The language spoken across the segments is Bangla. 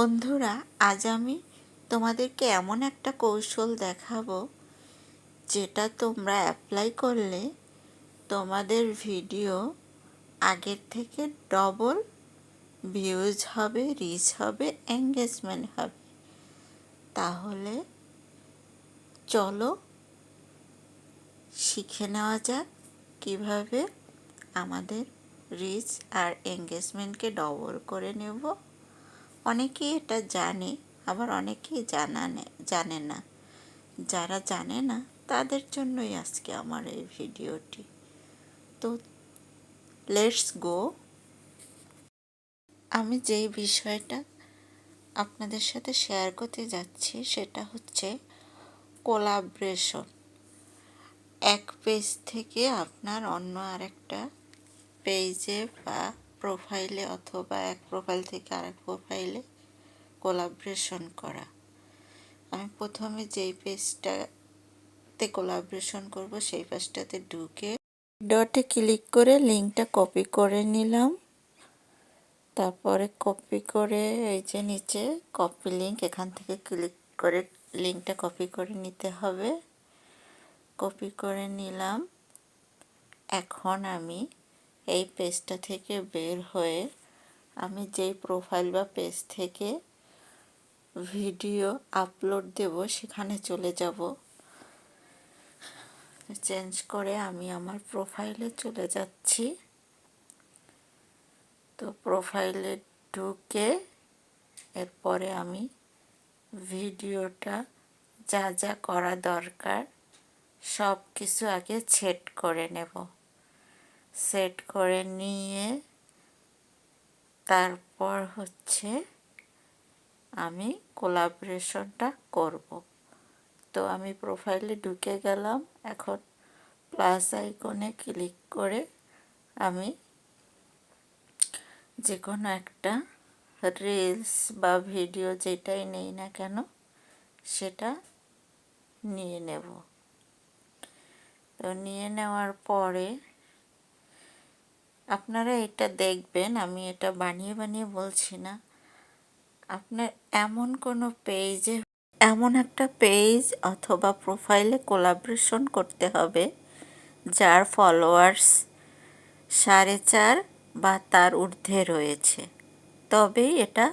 বন্ধুরা, আজ আমি তোমাদেরকে এমন একটা কৌশল দেখাবো, যেটা তোমরা অ্যাপ্লাই করলে তোমাদের ভিডিও আগের থেকে ডবল ভিউজ হবে রিচ হবে এঙ্গেজমেন্ট হবে। তাহলে চলো শিখে নেওয়া যাক কীভাবে আমাদের রিচ আর এঙ্গেজমেন্টকে ডবল করে নেব। অনেকেই এটা জানে, আবার অনেকেই জানা জানে না যারা জানে না তাদের জন্যই আজকে আমার এই ভিডিওটি। তো লেটস গো আমি যেই বিষয়টা আপনাদের সাথে শেয়ার করতে যাচ্ছি, সেটা হচ্ছে কোলাব্রেশন এক পেজ থেকে আপনার অন্য আরেকটা পেজে বা প্রোফাইলে অথবা এক প্রোফাইল থেকে আরেক প্রোফাইলে কোলাব্রেশন করা। আমি প্রথমে যেই পেজটাতে কোলাব্রেশন করব, সেই পেজটাতে ঢুকে ডটে ক্লিক করে লিঙ্কটা কপি করে নিলাম। তারপরে কপি করে এই যে নিচে কপি লিঙ্ক এখান থেকে ক্লিক করে লিঙ্কটা কপি করে নিতে হবে। কপি করে নিলাম। এখন আমি এই পেজটা থেকে বের হয়ে আমি যেই প্রোফাইল বা পেজ থেকে ভিডিও আপলোড দেব, সেখানে চলে যাব। চেঞ্জ করে আমি আমার প্রোফাইলে চলে যাচ্ছি। তো প্রোফাইলে ঢুকে এরপরে আমি ভিডিওটা যা যা করা দরকার সব কিছু আগে সেট করে নেব। সেট করে নিয়ে তারপর হচ্ছে আমি কোলাবরেশনটা করব। তো আমি প্রোফাইলে ঢুকে গেলাম। এখন প্লাস আইকনে ক্লিক করে আমি যে কোনো একটা রিলস বা ভিডিও যেটাই নেই না কেন সেটা নিয়ে নেব। তো নিয়ে নেওয়ার পরে আপনারা এটা দেখবেন, আমি এটা বানিয়ে বানিয়ে বলছি না। আপনার এমন কোনো পেজে, এমন একটা পেজ অথবা প্রোফাইলে কোলাবরেশন করতে হবে, যার ফলোয়ার্স সাড়ে চার বা তার ঊর্ধ্বে রয়েছে। তবেই এটা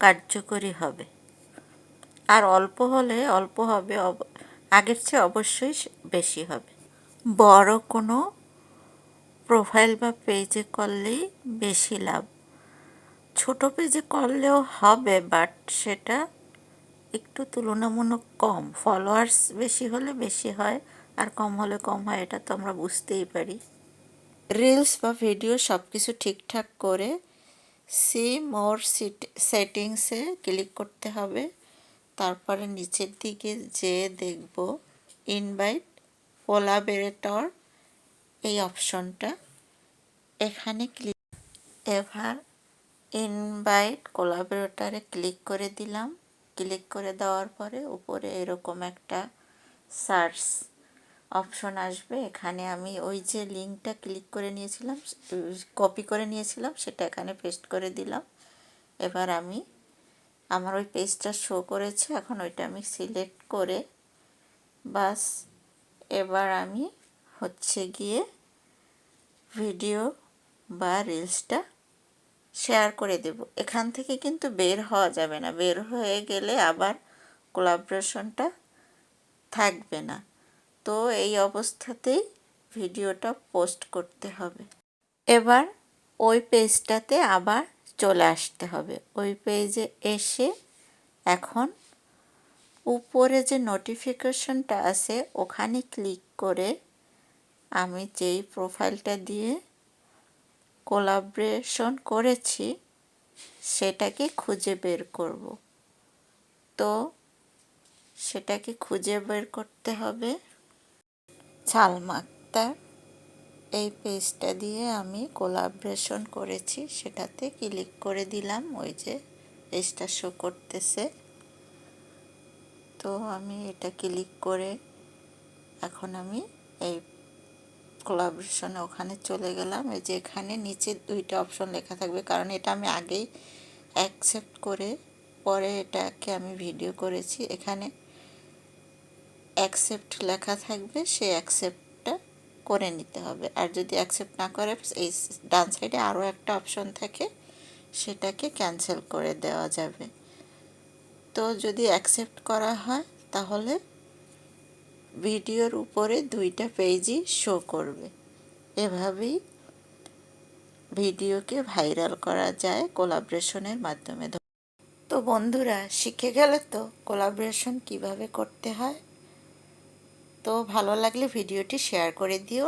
কার্যকরী হবে। আর অল্প হলে অল্প হবে আগের চেয়ে অবশ্যই বেশি হবে। বড় কোনো প্রোফাইল বা পেজে করলেই বেশি লাভ। ছোট পেজে করলেও হবে বাট সেটা একটু তুলনামূলক কম। ফলোয়ার্স বেশি হলে বেশি হয়, আর কম হলে কম হয়, এটা তো আমরা বুঝতেই পারি। রিলস বা ভিডিও সব কিছু ঠিকঠাক করে সি মোর সেটিংসে ক্লিক করতে হবে। তারপরে নিচের দিকে যে দেখব ইনভাইট কোলাবেরেটর এই অপশনটা। এখানে ক্লিক এবার ইনভাইট কোলাবরেটরে ক্লিক করে দিলাম। ক্লিক করে দেওয়ার পরে উপরে এরকম একটা সার্চ অপশন আসবে। এখানে আমি ওই যে লিঙ্কটা ক্লিক করে নিয়েছিলাম, কপি করে নিয়েছিলাম, সেটা এখানে পেস্ট করে দিলাম। এবার আমি, আমার ওই পেজটা শো করেছে, এখন ওইটা আমি সিলেক্ট করে বাস, এবার আমি হচ্ছে গিয়ে ভিডিও বা রিলসটা শেয়ার করে দেব। এখান থেকে কিন্তু বের হওয়া যাবে না। বের হয়ে গেলে আবার কোলাবরেশনটা থাকবে না। তো এই অবস্থাতেই ভিডিওটা পোস্ট করতে হবে। এবার ওই পেজটাতে আবার চলে আসতে হবে। ওই পেজে এসে এখন উপরে যে নোটিফিকেশনটা আছে, ওখানে ক্লিক করে আমি যেই প্রোফাইলটা দিয়ে কোলাবরেশন করেছি, সেটাকে খুঁজে বের করব। তো, সেটাকে খুঁজে বের করতে হবে ছালমাক্তার এই পেজটা দিয়ে আমি কোলাবরেশন করেছি, সেটাতে ক্লিক করে দিলাম, ওই যে পেজটা শো করতেছে। তো, আমি এটা ক্লিক করে এখন আমি এই কোলাবরেশনে ওখানে চলে গেলাম। এই যে এখানে নিচে দুইটা অপশন লেখা থাকবে, কারণ এটা আমি আগেই অ্যাকসেপ্ট করে পরে এটাকে আমি ভিডিও করেছি। এখানে অ্যাকসেপ্ট লেখা থাকবে সেই অ্যাকসেপ্টটা করে নিতে হবে। আর যদি অ্যাকসেপ্ট না করে, এই ডান সাইডে আরও একটা অপশন থাকে, সেটাকে ক্যান্সেল করে দেওয়া যাবে। তো যদি অ্যাকসেপ্ট করা হয়, তাহলে ভিডিওর উপরে দুইটা পেজই শো করবে। এভাবেই ভিডিওকে ভাইরাল করা যায় কোলাবরেশনের মাধ্যমে। তো বন্ধুরা, শিখে গেলে তো কোলাবরেশন কীভাবে করতে হয়? তো ভালো লাগলে ভিডিওটি শেয়ার করে দিও।